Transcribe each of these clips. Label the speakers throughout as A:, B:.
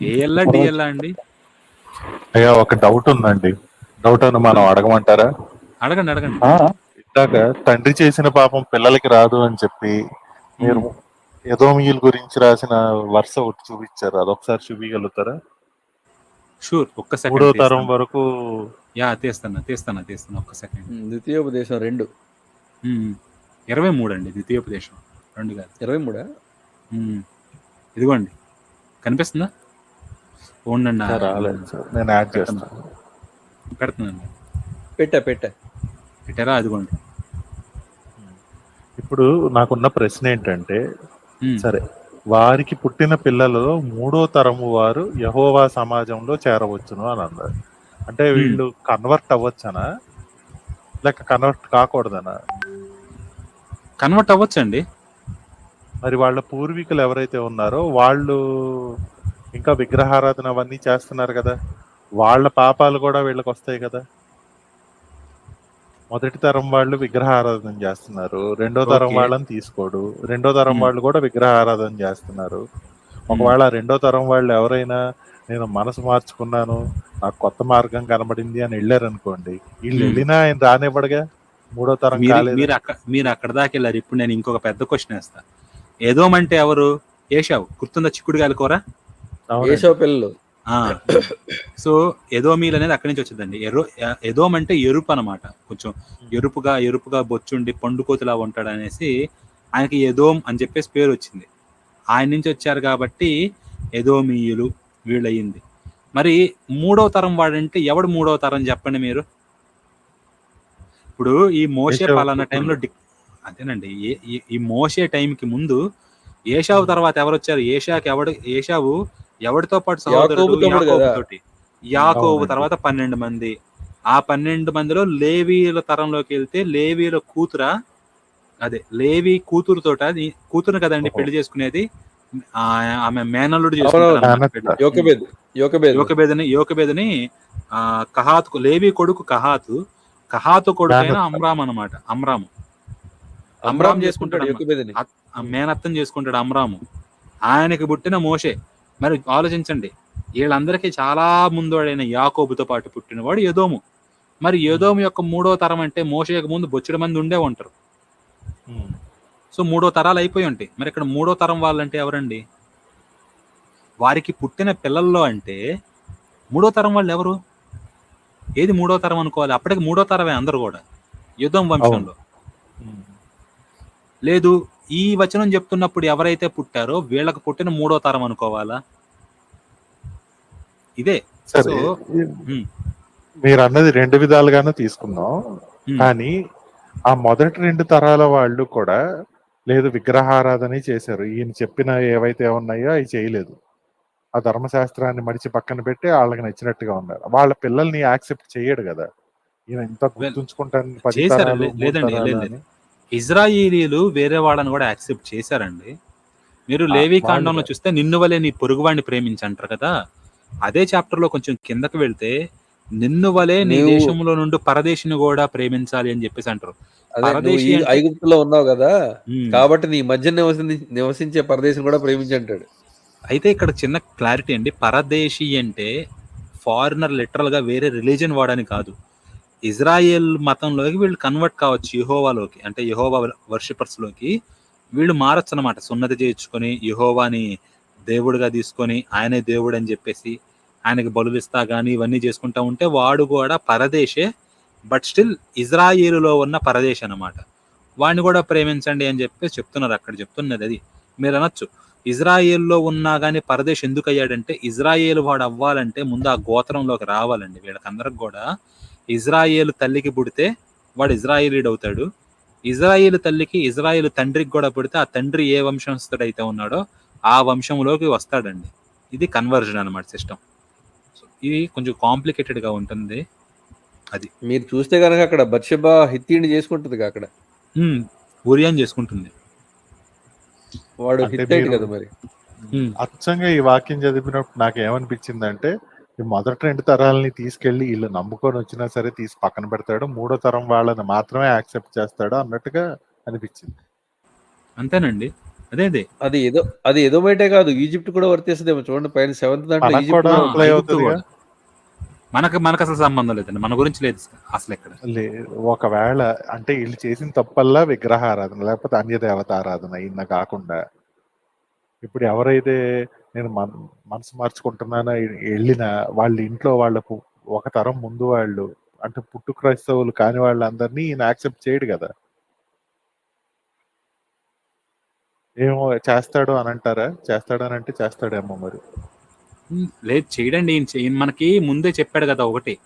A: ఏఎల్లా డిఎల్లా అండి?
B: అయ్యా ఒక డౌట్ ఉందండి. డౌట్ అని మనం అడగమంటారా?
A: అడగండి అడగండి.
B: ఇందాక తండ్రి చేసిన పాపం పిల్లలకి రాదు అని చెప్పి మీరు యదోమియుల గురించి రాసిన వరుస ఒకటి చూపించారు. అదొకసారి చూపించగలుగుతారా?
A: షూర్ ఒక్క
B: మూడో
A: సెకండ్
B: తరం వరకు
A: యా తీస్తాను తీస్తాను తీస్తాను ఒక్క సెకండ్
C: ద్వితీయోపదేశం రెండు.
A: ఇరవై మూడు అండి ద్వితీయోపదేశం. రెండు కాదు.
C: ఇరవై మూడా.
A: ఇదిగోండి. కనిపిస్తుందా? ఉండండి
B: ఇంకా రాలేదు సార్. నేను యాడ్ చేస్తాను.
A: పెడుతుందండి
C: పెట్టా పెట్టా.
A: పెట్టారా? అదిగోండి.
B: ఇప్పుడు నాకున్న ప్రశ్న ఏంటంటే. సరే వారికి పుట్టిన పిల్లలలో మూడో తరము వారు యహోవా సమాజంలో చేరవచ్చును అని అన్నారు. అంటే వీళ్ళు కన్వర్ట్ అవ్వచ్చనా? లేక కన్వర్ట్ కాకూడదనా?
A: కన్వర్ట్ అవ్వచ్చండి.
B: మరి వాళ్ళ పూర్వీకులు ఎవరైతే ఉన్నారో వాళ్ళు ఇంకా విగ్రహారాధన అవన్నీ చేస్తున్నారు కదా. వాళ్ళ పాపాలు కూడా వీళ్ళకి వస్తాయి కదా. మొదటి తరం వాళ్ళు విగ్రహారాధన చేస్తున్నారు. రెండో తరం. వాళ్ళని తీసుకోడు. రెండో తరం. వాళ్ళు కూడా విగ్రహారాధన చేస్తున్నారు. ఒకవేళ రెండో తరం వాళ్ళు ఎవరైనా నేను మనసు మార్చుకున్నాను నాకు కొత్త మార్గం కనబడింది అని వెళ్ళారు అనుకోండి వీళ్ళు. వెళ్ళినా ఆయన రానివ్వడుగా? మూడో తరం
A: మీరు అక్కడ మీరు అక్కడ దాకా వెళ్ళారు. ఇప్పుడు నేను ఇంకొక పెద్ద క్వశ్చన్ వేస్తా. ఏదోమంటే ఎవరు? ఏషావు. గుర్తుందా చిక్కుడు కాలుకోరా.
C: ఏషో పిల్లలు.
A: సో ఎదోమీల్ అనేది అక్కడి నుంచి వచ్చిందండి. ఎరో ఎదోమ్ అంటే ఎరుపు అన్నమాట. కొంచెం ఎరుపుగా ఎరుపుగా బొచ్చుండి పండుకోతులా ఉంటాడు అనేసి ఆయనకి ఎదోమ్ అని చెప్పేసి పేరు వచ్చింది. ఆయన నుంచి వచ్చారు కాబట్టి ఎదోమీయులు వీళ్ళయింది. మరి మూడో తరం వాడంటే ఎవడు మూడో తరం చెప్పండి మీరు? ఇప్పుడు ఈ మోసే పలానా టైంలో డి- అదేనండి. ఏ- ఈ- ఈ మోసే టైంకి ముందు ఏషావు తర్వాత ఎవరు వచ్చారు ఏషాకి ఎవడు ఏషావు ఎవడితో పాటు సహోదరుడు
C: యాకోబు.
A: తర్వాత పన్నెండు మంది. ఆ పన్నెండు మందిలో లేవీల తరంలోకి వెళ్తే లేవీల కూతుర అదే లేవి కూతురుతోట కూతురు కదండి. పెళ్ళి చేసుకునేది? ఆ, ఆమె మేనల్లుడు యోకబేదని యోకబేదని ఆ కహాతు లేవి కొడుకు కహాతు. కహాతు కొడుకు అయిన. అమ్రామ్ అన్నమాట అమ్రాము.
C: అమ్రామ్ చేసుకుంటాడు
A: మేనత్తం చేసుకుంటాడు అమ్రాము. ఆయనకి పుట్టిన మోషే. మరి ఆలోచించండి. వీళ్ళందరికీ చాలా ముందోడైన యాకోబుతో పాటు పుట్టినవాడు యదోము. మరి యదోము యొక్క మూడో తరం అంటే మోషేకి ముందు బొచ్చడి మంది ఉండే ఉంటారు. సో మూడో తరాలు అయిపోయి ఉంటాయి. మరి ఇక్కడ మూడో తరం వాళ్ళంటే ఎవరండి? వారికి పుట్టిన పిల్లల్లో అంటే మూడో తరం వాళ్ళు ఎవరు? ఏది మూడో తరం అనుకోవాలి? అప్పటికి మూడో తరమే అందరు కూడా. యుద్ధం వంశంలో. లేదు ఈ వచనం చెప్తున్నప్పుడు ఎవరైతే పుట్టారో వీళ్ళకి పుట్టిన మూడో తరం అనుకోవాలా? ఇదే.
B: సరే.
A: సో.
B: మీరు అన్నది రెండు విధాలుగానే తీసుకుందాం.
A: ఉమ్,
B: కానీ ఆ మొదటి రెండు తరాల వాళ్ళు కూడా లేదు విగ్రహారాధన చేశారు. ఈయన చెప్పిన ఏవైతే ఉన్నాయో అవి చేయలేదు. ఆ ధర్మశాస్త్రాన్ని మడిచి పక్కన పెట్టి వాళ్ళకి నచ్చినట్టుగా ఉన్నారు. వాళ్ళ పిల్లల్ని యాక్సెప్ట్ చేయడు కదా. ఈయన ఇంత గుర్తుంచుకుంటాను
A: లేదండి. ఇజ్రాయిలీలు వేరే వాళ్ళని కూడా యాక్సెప్ట్ చేశారండి. మీరు లేవి కాండంలో
B: కూడా.
A: చూస్తే నిన్ను వలే నీ పొరుగువాడిని ప్రేమించంటారు కదా. అదే చాప్టర్లో కొంచెం కిందకి వెళ్తే నిన్ను వలే నీ దేశంలో నుండి పరదేశిని కూడా ప్రేమించాలి అని చెప్పేసి అంటారు.
C: ఐగుప్తులో ఉన్నావు కదా. కాబట్టి నీ మధ్య నివసి నివసించే పరదేశం కూడా ప్రేమించంటాడు.
A: అయితే ఇక్కడ చిన్న క్లారిటీ అండి. పరదేశీ అంటే ఫారినర్ లిటరల్గా వేరే రిలీజన్ వాడని కాదు. ఇజ్రాయెల్ మతంలోకి వీళ్ళు కన్వర్ట్ కావచ్చు యహోవాలోకి అంటే యహోవా వర్షిపర్స్లోకి వీళ్ళు మారచ్చు అనమాట సున్నతి చేయించుకొని యహోవాని దేవుడిగా తీసుకొని ఆయనే దేవుడు అని చెప్పేసి ఆయనకి బలులిస్తా కానీ ఇవన్నీ చేసుకుంటా ఉంటే వాడు కూడా పరదేశే బట్ స్టిల్ ఇజ్రాయేలులో ఉన్న పరదేశ్ అన్నమాట. వాడిని కూడా ప్రేమించండి అని చెప్పేసి చెప్తున్నారు అక్కడ చెప్తున్నది అది. మీరు అనొచ్చు. ఇజ్రాయేల్లో ఉన్నా కానీ పరదేశ్ ఎందుకు అయ్యాడంటే ఇజ్రాయేల్ వాడు అవ్వాలంటే ముందు ఆ గోత్రంలోకి రావాలండి. వీళ్ళకందరికి కూడా ఇజ్రాయేల్ తల్లికి పుడితే వాడు ఇజ్రాయేలీడ్ అవుతాడు ఇజ్రాయేల్ తల్లికి ఇజ్రాయేల్ తండ్రికి కూడా పుడితే ఆ తండ్రి ఏ వంశస్థుడైతే ఉన్నాడో ఆ వంశంలోకి వస్తాడండి. ఇది కన్వర్జన్ అనమాట సిస్టమ్ ఇది కొంచెం కాంప్లికేటెడ్గా ఉంటుంది.
C: మీరు చూస్తే కనుక అక్కడ బత్షబా హిత్తీని చేసుకుంటుంది అక్కడ?
A: ఉమ్, ఉరియాన్ చేసుకుంటుంది.
C: వాడు
B: అంటే
C: హిట్టైట్ కదా మరి.
B: అచ్చంగా ఈ వాక్యం చదివినప్పుడు నాకు ఏమనిపించిందంటే ఈ మొదటి రెండు తరాలని తీసుకెళ్ళి వీళ్ళు నమ్ముకొని వచ్చినా సరే తీసి పక్కన పెడతాడు. మూడో తరం వాళ్ళని మాత్రమే యాక్సెప్ట్ చేస్తాడు అన్నట్టుగా అనిపించింది.
A: అంతేనండి. అదే అదే.
C: అది ఏదో అది ఏదో బయటే కాదు. ఈజిప్ట్ కూడా వర్తిస్తుందేమో చూడండి. పైన సెవెంత్ దాంట్లో
B: మనకు
C: ఈజిప్ట్
B: కూడా.
A: మనకు మనకు అసలు సంబంధం లేదండి. మన గురించి లేదు అసలు ఇక్కడ
B: లే ఒకవేళ అంటే వీళ్ళు చేసిన తప్పల్లా విగ్రహారాధన లేకపోతే అన్య దేవత ఆరాధన ఇన్న కాకుండా. ఇప్పుడు ఎవరైతే నేను మన మనసు మార్చుకుంటున్నానో? వెళ్ళిన వాళ్ళ ఇంట్లో వాళ్ళకు ఒక తరం ముందు వాళ్ళు అంటే పుట్టు క్రైస్తవులు కాని వాళ్ళందరినీ ఈయన యాక్సెప్ట్ చేయడు కదా? ఏమో చేస్తాడు అని అంటారా? చేస్తాడు అని అంటే చేస్తాడేమో మరి.
A: లేదు చేయడండి ఈయన ఈయన మనకి ముందే చెప్పాడు కదా ఒకటి.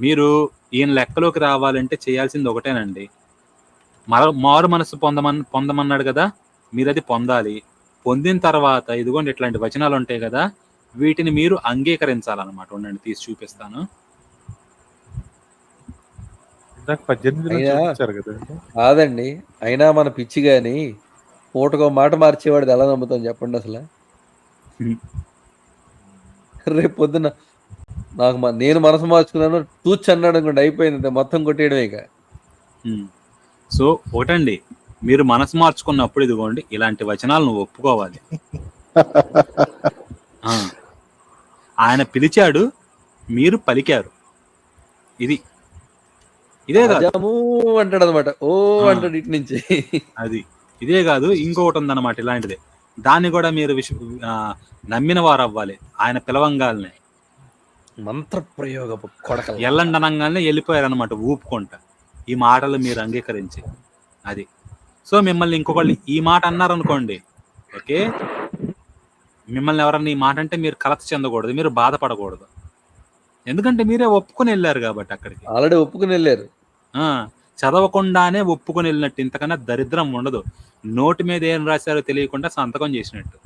A: మీరు ఈయన లెక్కలోకి రావాలంటే చేయాల్సింది ఒకటేనండి. మర మారు మనసు పొందమన్ పొందమన్నాడు కదా? మీరు అది పొందాలి. పొందిన తర్వాత ఇదిగోండి ఇట్లాంటి వచనాలు ఉంటాయి కదా వీటిని మీరు అంగీకరించాలన్నమాట ఉండండి తీసి చూపిస్తాను
C: కాదండి అయినా మన పిచ్చి గాని పూటకో మాట మార్చేవాడిది ఎలా నమ్ముతాం చెప్పండి అసలు. రేపు పొద్దున నాకు నేను మనసు మార్చుకున్నాను తూచ్ అన్నాడు అనుకోండి అయిపోయింది మొత్తం కొట్టేయడమే ఇక.
A: సో ఒకటండి మీరు మనసు మార్చుకున్నప్పుడు ఇదిగోండి ఇలాంటి వచనాలు నువ్వు ఒప్పుకోవాలి. ఆయన పిలిచాడు మీరు పలికారు. ఇది. ఇదే కాదు.
C: అంటాడు అనమాట ఓ. అంటాడు ఇటు నుంచి.
A: అది. ఇదే కాదు ఇంకొకటి ఉందన్నమాట ఇలాంటిదే. దాన్ని కూడా మీరు ఆ, నమ్మిన వారు అవ్వాలి ఆయన పిలవంగాల్నే.
C: మంత్ర ప్రయోగపు కొడక
A: ఎల్లండి అనగానే వెళ్ళిపోయారనమాట ఊపుకుంటా. ఈ మాటలు మీరు అంగీకరించి. అది. సో మిమ్మల్ని ఇంకొకళ్ళు ఈ మాట అన్నారనుకోండి ఓకే? మిమ్మల్ని ఎవరన్నా ఈ మాట అంటే మీరు కలత చెందకూడదు మీరు బాధపడకూడదు. ఎందుకంటే మీరే ఒప్పుకొని వెళ్ళారు కాబట్టి అక్కడికి.
C: ఆల్రెడీ ఒప్పుకుని వెళ్ళారు.
A: ఆ చదవకుండానే ఒప్పుకొని వెళ్ళినట్టు ఇంతకన్నా దరిద్రం ఉండదు. నోటి మీద ఏం రాశారో తెలియకుండా సంతకం చేసినట్టు.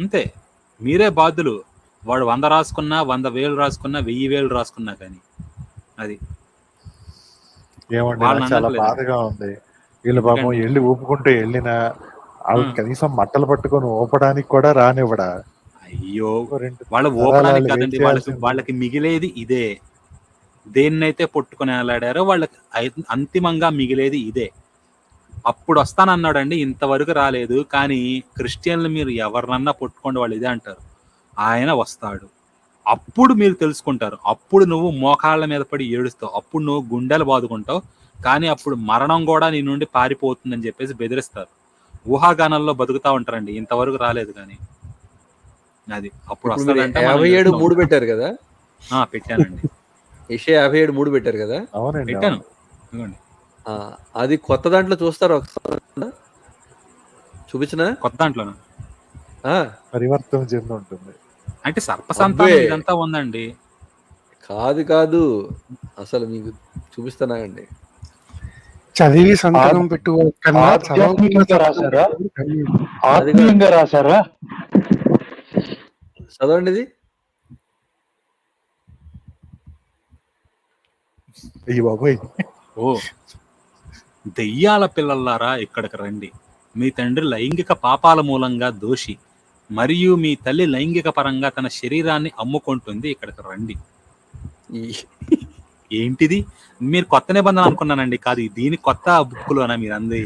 A: అంతే. మీరే బాధ్యులు. వాడు వంద రాసుకున్నా వంద వేలు రాసుకున్నా వెయ్యి వేలు రాసుకున్నా కానీ. అది.
B: చాలా. బాధగా ఉంది. వీళ్ళు పాపం వెళ్ళి ఊపుకుంటూ వెళ్ళిన వాళ్ళు
A: ఆ.
B: కనీసం మట్టలు పట్టుకొని ఊపడానికి కూడా రానివ్వడా?
A: అయ్యో వాళ్ళ కాదండి
B: ఏం
A: వాళ్ళకి మిగిలేది ఇదే. దేన్నైతే పట్టుకుని వెళ్ళాడారో వాళ్ళకి అంతిమంగా మిగిలేది ఇదే. అప్పుడు వస్తానన్నాడండి ఇంతవరకు రాలేదు కానీ క్రిస్టియన్లు మీరు ఎవరినన్నా పట్టుకోండి వాళ్ళు ఇదే అంటారు. ఆయన వస్తాడు. అప్పుడు మీరు తెలుసుకుంటారు. అప్పుడు నువ్వు మోకాళ్ళ మీద పడి ఏడుస్తావు. అప్పుడు నువ్వు గుండెలు బాదుకుంటావు. కానీ అప్పుడు మరణం కూడా నీ నుండి పారిపోతుందని చెప్పేసి బెదిరిస్తారు. ఊహాగానాల్లో బతుకుతా ఉంటారండి. ఇంతవరకు రాలేదు కానీ. అది అప్పుడు
C: యాభై ఏడు. మూడు పెట్టారు కదా?
A: ఆ, పెట్టానండి.
C: ఏషియా యాభై ఏడు మూడు పెట్టారు కదా?
A: పెట్టాను.
C: అది కొత్త దాంట్లో చూస్తారు ఒకసారి? చూపించిన?
A: కొత్త దాంట్లోనా?
B: పరివర్తన చెంది ఉంటుంది.
A: అంటే సర్పసంతానం. ఇదంతా ఉందండి.
C: కాదు కాదు. అసలు మీకు చూపిస్తానండి
D: చదివి సంతకం పెట్టుకోకన్నా
E: ఆధ్యాత్మికంగా రాశారా? ఆత్మీయంగా రాశారా?
C: చదవండి ఇది
B: అయ్యి బాబోయ్.
A: ఓ దెయ్యాల పిల్లల్లారా ఇక్కడికి రండి. మీ తండ్రి లైంగిక పాపాల మూలంగా దోషి మరియు మీ తల్లి లైంగిక పరంగా తన శరీరాన్ని అమ్ముకుంటుంది. ఇక్కడికి రండి. ఏంటిది? మీరు కొత్త నిబంధన అనుకున్నానండి. కాదు దీని కొత్త బుక్కులోనా మీరు అంది?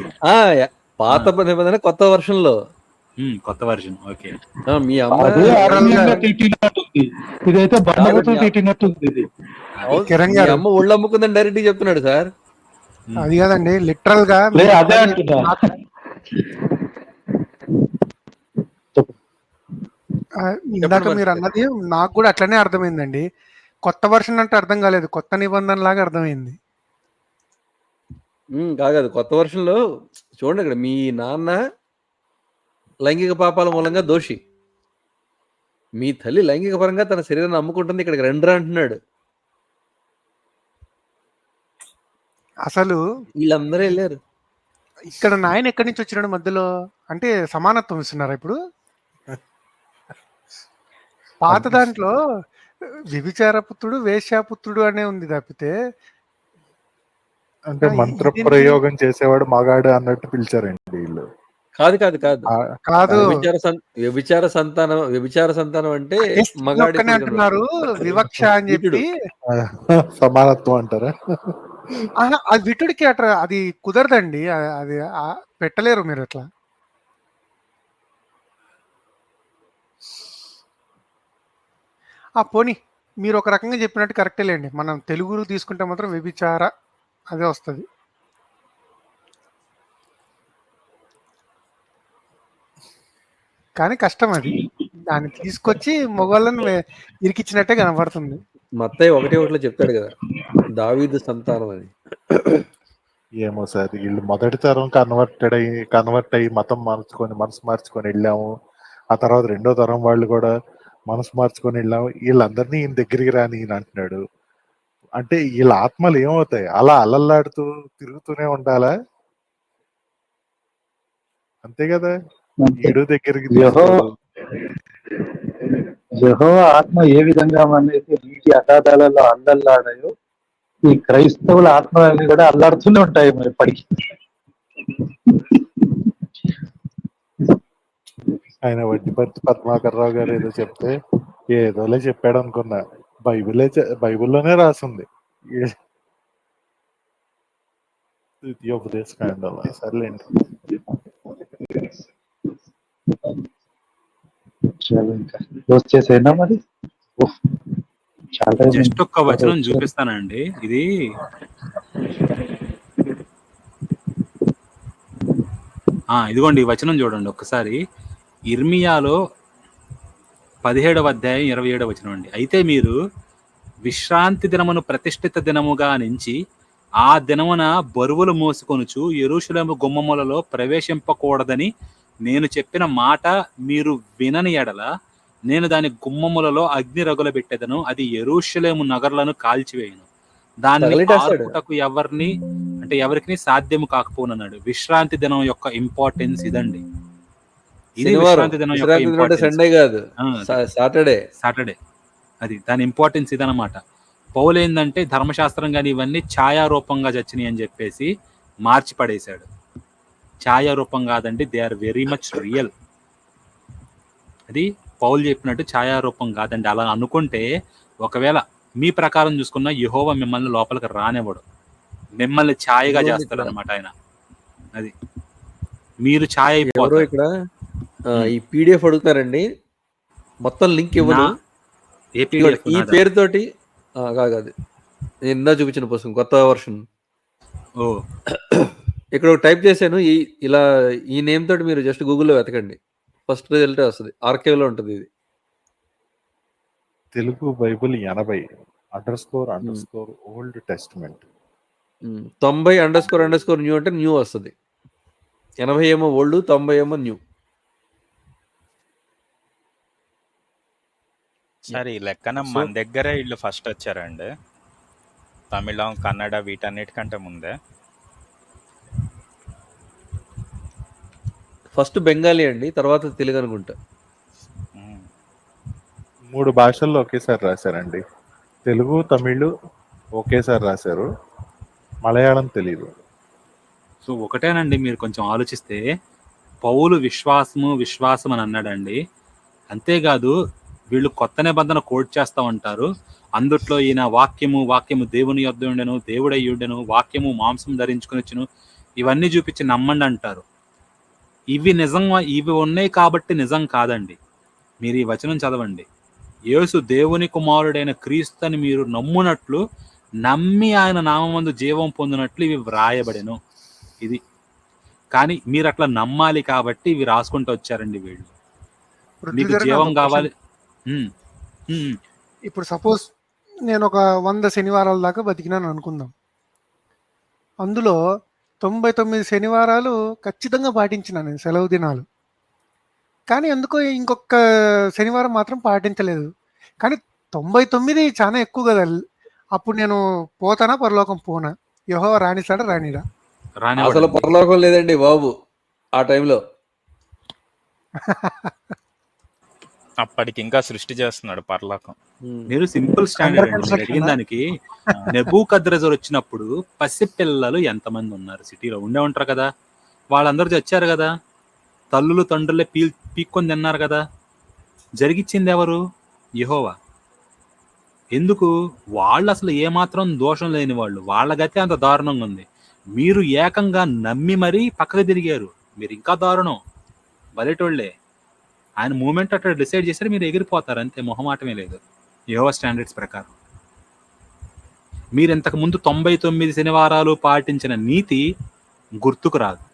C: పాత నిబంధన కొత్త
A: వర్షన్లో కొత్త వర్జన్ ఓకే.
C: మీ అమ్మ ఒళ్ళు అమ్ముకుందని డైరెక్ట్ చెప్తున్నాడు సార్.
D: అది కాదండి లిటరల్గా
E: లే అదే అంటున్నా.
D: ఆ, ఇందాక మీరు అన్నది నాకు కూడా అట్లనే అర్థమైందండి. కొత్త వర్షన్ అంటే అర్థం కాలేదు. కొత్త నిబంధన లాగా అర్థమైంది.
C: కాదు కాదు. కొత్త వర్షన్లో చూడండి ఇక్కడ మీ నాన్న లైంగిక పాపాల మూలంగా దోషి. మీ తల్లి లైంగిక పరంగా తన శరీరాన్ని అమ్ముకుంటుంది. ఇక్కడికి రెండ్రా అంటున్నాడు.
D: అసలు
C: వీళ్ళందరూ వెళ్ళారు.
D: ఇక్కడ నాయన ఎక్కడి నుంచి వచ్చినాడు మధ్యలో? అంటే సమానత్వం ఇస్తున్నారా ఇప్పుడు? పాత దాంట్లో వ్యభిచారపుత్రుడు వేశ్యాపుత్రుడు అనే ఉంది తప్పితే
B: అంటే మంత్ర ప్రయోగం చేసేవాడు మగాడు అన్నట్టు పిలిచారండి వీళ్ళు.
C: కాదు కాదు కాదు.
D: కాదు.
C: వ్యభిచార సంతానం వ్యభిచార సంతానం అంటే మగాడి
D: అంటున్నారు. వివక్ష అని చెప్పి.
B: సమానత్వం అంటారా?
D: అది విటుడికి అట్లా అది కుదరదండి. అది పెట్టలేరు మీరు అట్లా. ఆ పోనీ. మీరు ఒక రకంగా చెప్పినట్టు కరెక్టే లేండి. మనం తెలుగులో తీసుకుంటే మాత్రం వ్యభిచార అదే వస్తుంది. కానీ కష్టం అది. దాన్ని తీసుకొచ్చి మొగోళ్ళని ఇరికిచ్చినట్టే కనబడుతుంది.
C: మత్తయ్య ఒకటి ఒకటిలో చెప్తాడు కదా దావీదు సంతానం అని.
B: ఏమో సార్ వీళ్ళు మొదటి తరం కన్వర్టెడ్ అయ్యి కన్వర్ట్ అయ్యి మతం మార్చుకొని మనసు మార్చుకొని వెళ్ళాము. ఆ తర్వాత రెండో తరం వాళ్ళు కూడా మనసు మార్చుకొని వెళ్ళాము వీళ్ళందరినీ ఈయన దగ్గరికి రాని ఈయన అంటున్నాడు. అంటే వీళ్ళ ఆత్మలు ఏమవుతాయి? అలా అల్లల్లాడుతూ తిరుగుతూనే ఉండాలా? అంతే కదా? ఈడు దగ్గరికి
E: యెహో- ఆత్మ ఏ విధంగా మనైతే నీటి అగాధాలలో అల్లల్లాడాయో ఈ క్రైస్తవుల ఆత్మలన్నీ కూడా అల్లాడుతూనే ఉంటాయి మరి పడికి.
B: ఆయన వడ్డీపర్తి పద్మాకర్ రావు గారు ఏదో చెప్తే ఏదోలే చెప్పాడు అనుకున్నా బైబిలే బైబిల్లోనే రాసింది. ద్వితీయోపదేశ కాండం సర్లేండి.
E: చాలు ఇంకా క్లోజ్ చేసేనా మరి ఉఫ్. చాలా time
A: జస్ట్ ఒక్క వచనం. చూపిస్తానండి. ఇది ఆ ఇదిగోండి ఈ వచనం చూడండి ఒక్కసారి. ఇర్మియాలో పదిహేడవ అధ్యాయం ఇరవై ఏడవ వచనం అండి. అయితే మీరు విశ్రాంతి దినమును ప్రతిష్ఠిత దినముగా నుంచి ఆ దినమున బరువులు మోసుకొనుచు ఎరుషులేము గుమ్మములలో ప్రవేశింపకూడదని నేను చెప్పిన మాట మీరు వినని ఎడల నేను దాని గుమ్మములలో అగ్ని రగుల పెట్టేదను అది ఎరుషలేము నగరులను కాల్చివేయను. దాన్ని. ఆర్పుటకు ఎవరిని అంటే ఎవరికి సాధ్యము కాకపోనన్నాడు. విశ్రాంతి దినం యొక్క ఇంపార్టెన్స్ ఇదండి.
C: సండే కాదు. సాటర్డే
A: సాటర్డే అది. దాని ఇంపార్టెన్స్ ఇదనమాట పౌలు ఏంటంటే ధర్మశాస్త్రం కానీ ఇవన్నీ ఛాయారూపంగా చచ్చినాయి అని చెప్పేసి మార్చి పడేశాడు. ఛాయారూపం కాదండి they are very much real అది పౌలు చెప్పినట్టు ఛాయారూపం కాదండి. అలా అనుకుంటే ఒకవేళ మీ ప్రకారం చూసుకున్న యహోవ మిమ్మల్ని లోపలికి రానివ్వడు. మిమ్మల్ని ఛాయగా చేస్తాడు. అనమాట ఆయన. అది. మీరు ఛాయ
C: ఇక్కడ? ఈ పీడిఎఫ్ అడుగుతారండి మొత్తం లింక్ ఇవ్వను.
A: PDF
C: ఈ? పేరుతోటి ఆ, కాదు కాదు. నేను ఇందా చూపించిన పుస్తకం కొత్త వర్షన్.
A: ఓ.
C: ఇక్కడ ఒక టైప్ చేశాను ఈ ఇలా ఈ నేమ్ తోటి మీరు జస్ట్ గూగుల్లో వెతకండి. ఫస్ట్ రిజల్ట్ వస్తుంది. ఆర్కేవ్లో ఉంటుంది ఇది.
B: తెలుగు బైబిల్ ఎనభై under score under score old testament.
C: తొంభై under score under score new అంటే న్యూ వస్తుంది. ఎనభై ఏమో ఓల్డ్ తొంభై ఏమో న్యూ.
F: సరే ఈ లెక్కన మన దగ్గరే వీళ్ళు ఫస్ట్ వచ్చారండి. తమిళం కన్నడ వీటన్నిటికంటే ముందే.
C: ఫస్ట్ బెంగాలీ అండి తర్వాత తెలుగు అనుకుంటా.
F: ఉమ్.
B: మూడు భాషల్లో ఒకేసారి రాశారండి. తెలుగు తమిళ్ ఒకేసారి రాశారు. మలయాళం తెలియదు
A: సో ఒకటేనండి మీరు కొంచెం ఆలోచిస్తే పౌలు విశ్వాసము విశ్వాసం అని అన్నాడండి. అంతేకాదు వీళ్ళు కొత్త నిబంధన కోట్ చేస్తా ఉంటారు. అందుట్లో ఈయన వాక్యము వాక్యము దేవుని యొద్ద ఉండెను దేవుడై ఉండెను వాక్యము మాంసం ధరించుకుని వచ్చును ఇవన్నీ చూపించి నమ్మండి అంటారు. ఇవి నిజం ఇవి ఉన్నాయి కాబట్టి నిజం కాదండి. మీరు ఈ వచనం చదవండి. యేసు దేవుని కుమారుడైన క్రీస్తుని మీరు నమ్మునట్లు నమ్మి ఆయన నామందు జీవం పొందినట్లు ఇవి వ్రాయబడెను. ఇది. కానీ మీరు అట్లా నమ్మాలి కాబట్టి ఇవి రాసుకుంటూ వచ్చారండి వీళ్ళు. మీకు జీవం కావాలి.
D: ఇప్పుడు సపోజ్ నేను ఒక వంద శనివారాల దాకా బతికినాను అనుకుందాం. అందులో తొంభై తొమ్మిది శనివారాలు ఖచ్చితంగా పాటించిన నేను సెలవు దినాలు. కానీ ఎందుకో ఇంకొక శనివారం మాత్రం పాటించలేదు. కానీ తొంభై తొమ్మిది చాలా ఎక్కువ కదా. అప్పుడు నేను పోతానా పరలోకం పోనా? యహో రాణిస్తాడా రానిడా?
C: అసలు. పరలోకం లేదండి బాబు ఆ టైంలో.
F: అప్పటికి ఇంకా సృష్టి చేస్తున్నాడు పరలోకం.
A: మీరు సింపుల్ స్టాండర్డ్ అడిగిన? దానికి నెబూకద్రజర్ వచ్చినప్పుడు పసిపిల్లలు ఎంతమంది ఉన్నారు? సిటీలో ఉండే ఉంటారు కదా. వాళ్ళందరూ చచ్చారు కదా. తల్లులు తండ్రులే పీ పీక్కొని తిన్నారు కదా. జరిగిచ్చింది ఎవరు? యహోవా. ఎందుకు? వాళ్ళు అసలు ఏమాత్రం దోషం లేని వాళ్ళు. వాళ్ళ గతి అంత దారుణంగా ఉంది. మీరు ఏకంగా నమ్మి మరీ పక్కకు తిరిగారు. మీరు ఇంకా దారుణం. బలెటోళ్ళే. ఆయన మూమెంట్ అట్లా డిసైడ్ చేశారు మీరు ఎగిరిపోతారు. అంతే మొహమాటమే లేదు. యహోవా స్టాండర్డ్స్ ప్రకారం. మీరు ఇంతకు ముందు తొంభై తొమ్మిది శనివారాలు పాటించిన నీతి గుర్తుకు రాదు.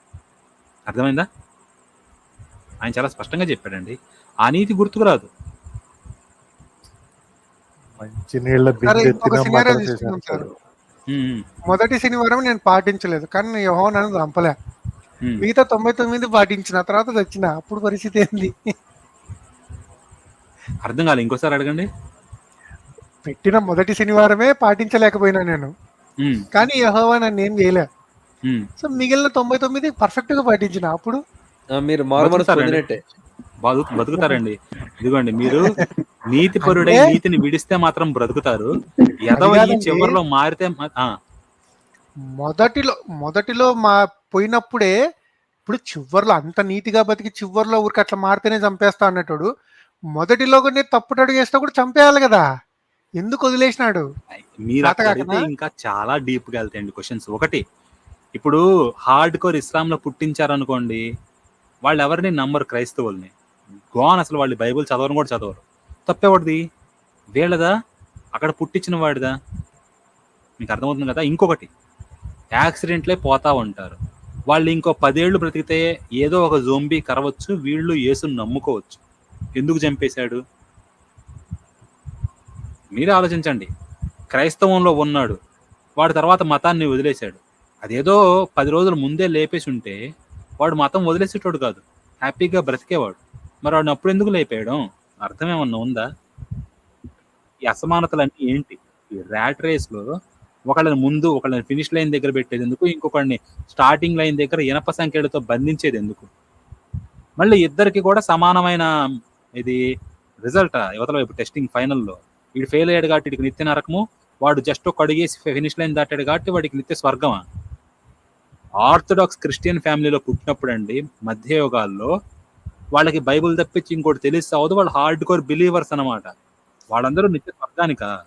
A: అర్థమైందా? ఆయన చాలా స్పష్టంగా చెప్పాడండి. ఆ నీతి గుర్తుకు రాదు.
D: మొదటి శనివారం నేను పాటించలేదు కానీ యహో నన్ను చంపలే. మిగతా తొంభై తొమ్మిది పాటించిన తర్వాత తెచ్చిన. అప్పుడు పరిస్థితి ఏంది?
A: అర్థం కాలే ఇంకోసారి అడగండి.
D: పెట్టిన మొదటి శనివారమే పాటించలేకపోయినా నేను. కానీ యహోవా నన్ను ఏం చేయలే. సో మిగిలిన తొంభై తొమ్మిది పర్ఫెక్ట్గా పాటించిన. అప్పుడు
C: మీరు
A: బతుకుతారండి. ఇదిగోండి మీరు నీతి పరుడై నీతిని విడిస్తే మాత్రం బ్రతుకుతారు. ఎదవ. చివరిలో మారితే
D: మొదటిలో మొదటిలో మా పోయినప్పుడే ఇప్పుడు చివర్లో అంత నీతిగా బతికి చివర్లో ఊరికి అట్లా మారితేనే చంపేస్తా అన్నట్టు మొదటిలో కొన్ని తప్పుటడు చేసినా కూడా చంపేయాలి కదా. ఎందుకు వదిలేసినాడు?
A: మీరు? ఇంకా చాలా డీప్గా వెళ్తాయండి క్వశ్చన్స్. ఒకటి ఇప్పుడు హార్డ్ కోర్ ఇస్లాం లో పుట్టించారనుకోండి వాళ్ళు ఎవరిని నమ్మరు క్రైస్తవుల్ని? గోన్ అసలు వాళ్ళు బైబిల్ చదవరు కూడా చదవరు. తప్పేవాడిది? వీళ్ళదా? అక్కడ పుట్టించిన వాడిదా? మీకు అర్థమవుతుంది కదా? ఇంకొకటి యాక్సిడెంట్లే పోతా ఉంటారు. వాళ్ళు ఇంకో పదేళ్ళు బ్రతికితే ఏదో ఒక జోంబీ కరవచ్చు వీళ్ళు యేసుని నమ్ముకోవచ్చు. ఎందుకు చంపేశాడు? మీరు ఆలోచించండి. క్రైస్తవంలో ఉన్నాడు. వాడు తర్వాత మతాన్ని వదిలేశాడు. అదేదో పది రోజుల ముందే లేపేసి ఉంటే వాడు మతం వదిలేసేటోడు కాదు. హ్యాపీగా బ్రతికేవాడు. మరి వాడిని అప్పుడు ఎందుకు లేపేయడం అర్థం ఏమన్నా ఉందా? ఈ అసమానతలన్నీ ఏంటి? ఈ ర్యాట్ రేస్లో ఒకళ్ళని ముందు ఒకళ్ళని ఫినిష్ లైన్ దగ్గర పెట్టేది ఎందుకు? ఇంకొకళ్ళని స్టార్టింగ్ లైన్ దగ్గర ఇనప సంఖ్యలతో బంధించేది ఎందుకు? మళ్ళీ ఇద్దరికి కూడా సమానమైన ఇది రిజల్ట్ యువతల వైపు టెస్టింగ్ ఫైనల్లో వీడు ఫెయిల్ అయ్యాడు కాబట్టి వీడికి నిత్య నరకము. వాడు జస్ట్ ఒక అడిగేసి ఫినిష్ లైన్ దాటాడు కాబట్టి వాడికి నిత్య స్వర్గమా? ఆర్థడాక్స్ క్రిస్టియన్ ఫ్యామిలీలో పుట్టినప్పుడు అండి మధ్యయుగాల్లో వాళ్ళకి బైబుల్ తప్పించి ఇంకోటి తెలిస్తే అవదు వాళ్ళు హార్డ్ కోర్ బిలీవర్స్ అన్నమాట. వాళ్ళందరూ నిత్య స్వర్గానికా?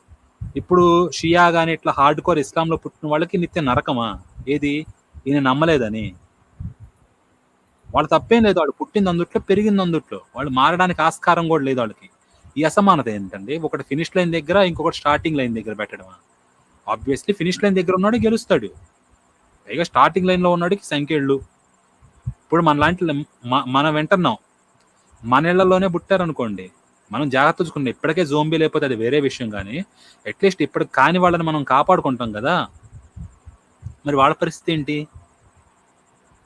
A: ఇప్పుడు షియా కానీ ఇట్లా హార్డ్ కోర్ ఇస్లాంలో పుట్టిన వాళ్ళకి నిత్య నరకమా? ఏది? ఈయన నమ్మలేదని. వాళ్ళు తప్పేం లేదు. వాళ్ళు పుట్టింది అందుట్లో పెరిగింది అందుట్లో. వాళ్ళు మారడానికి ఆస్కారం కూడా లేదు వాళ్ళకి. ఈ అసమానత ఏంటండి? ఒకటి ఫినిష్ లైన్ దగ్గర ఇంకొకటి స్టార్టింగ్ లైన్ దగ్గర పెట్టడం ఆబ్వియస్లీ ఫినిష్ లైన్ దగ్గర ఉన్నాడు గెలుస్తాడు. పైగా స్టార్టింగ్ లైన్లో ఉన్నాడికి సంఖ్యళ్ళు. ఇప్పుడు మన లాంటి మన మనం వింటున్నాం మన ఇళ్ళలోనే పుట్టారనుకోండి. మనం జాగ్రత్త చూసుకుంటాం ఇప్పటికే జోంబీ లేకపోతే అది వేరే విషయం కానీ అట్లీస్ట్ ఇప్పుడు కాని వాళ్ళని మనం కాపాడుకుంటాం కదా. మరి వాళ్ళ పరిస్థితి ఏంటి?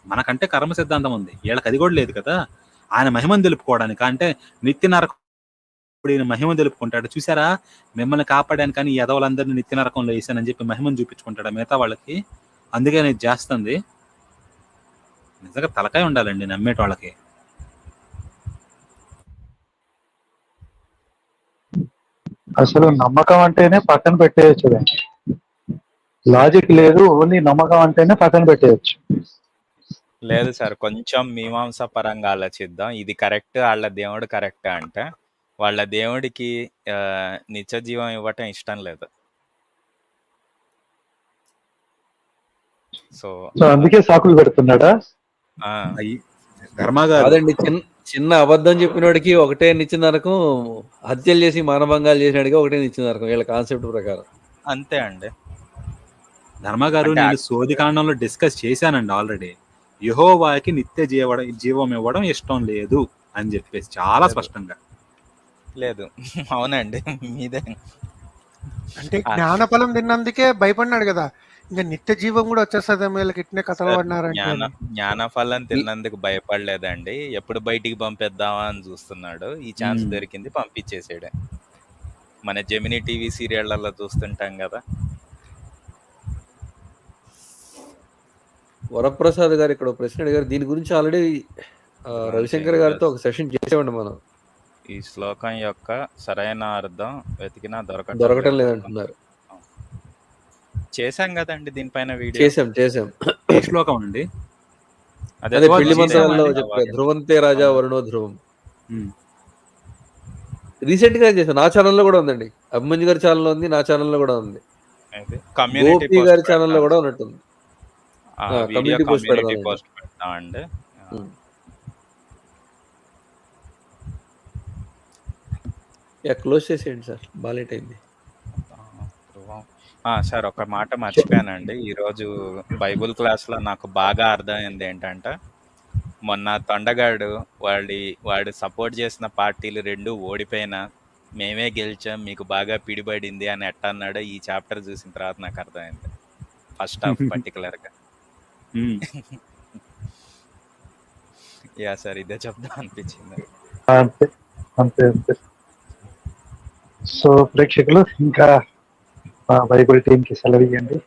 A: మనకంటే కర్మ సిద్ధాంతం ఉంది. వీళ్ళకి అది కూడా లేదు కదా. ఆయన మహిమను తెలుపుకోవడానికి అంటే నిత్య నరకం ఈయన మహిమ తెలుపుకుంటాడు. చూసారా? మిమ్మల్ని కాపాడాను కానీ ఈ ఎదవలందరినీ నిత్య నరకంలో వేసానని చెప్పి మహిమను చూపించుకుంటాడు మిగతా వాళ్ళకి. అందుకే నేను చేస్తుంది. నిజంగా తలకాయ ఉండాలండి నమ్మేట వాళ్ళకి
E: అసలు నమ్మకం. అంటేనే పక్కన పెట్టేయచ్చు దాన్ని లాజిక్ లేదు ఓన్లీ నమ్మకం అంటేనే పక్కన పెట్టేయచ్చు.
F: లేదు సార్ కొంచెం మీమాంస పరంగా ఆలోచిద్దాం. ఇది కరెక్ట్ వాళ్ళ దేవుడు కరెక్ట్ అంటే. వాళ్ళ దేవుడికి నిత్య జీవం ఇవ్వటం ఇష్టం లేదు. సో
E: సో అందుకే సాకులు పెడుతున్నాడా?
F: ఆ,
A: అయ్యి ధర్మ గారు.
C: కాదండి చిన్న చిన్న అబద్ధం చెప్పినోడికి ఒకటే నిచ్చిన నరకం హత్యలు చేసి మానభంగాలు చేసినాడికి ఒకటే నిచ్చిన నరకం వీళ్ళ కాన్సెప్ట్ ప్రకారం.
F: అంతే అండి.
A: ధర్మ గారు నేను సోది కాండంలో డిస్కస్ చేశానండి ఆల్రెడీ యహోవాకి నిత్య జీవ జీవం ఇవ్వడం ఇష్టం లేదు అని చెప్పేసి చాలా. స్పష్టంగా.
F: లేదు. అవునండి. మీదే.
D: అంటే జ్ఞానఫలం తిన్నందుకే భయపడినాడు కదా. ఇంకా నిత్య జీవం కూడా వచ్చేస్తుంది వీళ్ళకి. ఇట్నే కథలు పడినారంటే.
F: జ్ఞానఫలం తిన్నందుకు భయపడలేదండి. ఎప్పుడు బయటికి పంపిద్దామా అని చూస్తున్నాడు. ఈ ఛాన్స్. దొరికింది పంపించేసాడు. మన జెమినీ టీవీ సీరియళ్ళలో చూస్తుంటాం కదా.
C: వరప్రసాద్ గారు ఇక్కడ ప్రశ్న అడిగారు. దీని గురించి ఆల్రెడీ రవిశంకర్ గారితో ఒక సెషన్ చేసేవాడి మనం.
F: ఈ శ్లోకం యొక్క సరైన అర్థం వెతికినా దొరకటం
C: దొరకటం
F: లేదు.
C: లేదంటున్నారు.
F: చేశాం కదండి దీనిపైన వీడియో.
C: చేసాం చేసాం
A: శ్లోకం అండి?
F: అదే
A: పెళ్ళి
C: మంత్రాల్లో
A: అండి.
C: చెప్పారు ధ్రువంతే రాజా వరుణో ధ్రువం. రీసెంట్గా చేసాం నా ఛానల్లో కూడా ఉందండి. అభిమన్యు గారి ఛానల్లో ఉంది నా ఛానల్లో కూడా ఉంది.
F: కమ్యూనిటీ
C: గోపి గారి ఛానల్లో కూడా ఉన్నట్టుంది.
F: కమ్యూనిటీ. పోస్ట్ పెడతామండి.
C: ఉమ్. యా క్లోజ్ చేసేయండి సార్. బాలేట్ అయింది.
F: సార్ ఒక మాట మర్చిపోయానండి. ఈరోజు బైబుల్ క్లాస్లో నాకు బాగా అర్థమైంది ఏంటంటే మొన్న తొండగాడు వాడి వాడు సపోర్ట్ చేసిన పార్టీలు రెండు ఓడిపోయినా మేమే గెలిచాం మీకు బాగా పిడిపడింది అని ఎట్ట అన్నాడో ఈ చాప్టర్ చూసిన తర్వాత నాకు అర్థమైంది. ఫస్ట్ హాఫ్ పర్టికులర్గా. యా సార్ ఇదే చెప్దాం అనిపించింది.
E: అంతే అంతే అంతే. సో ప్రేక్షకులు ఇంకా వైబుల్ టీమ్ టీంకి సెలవు ఇవ్వండి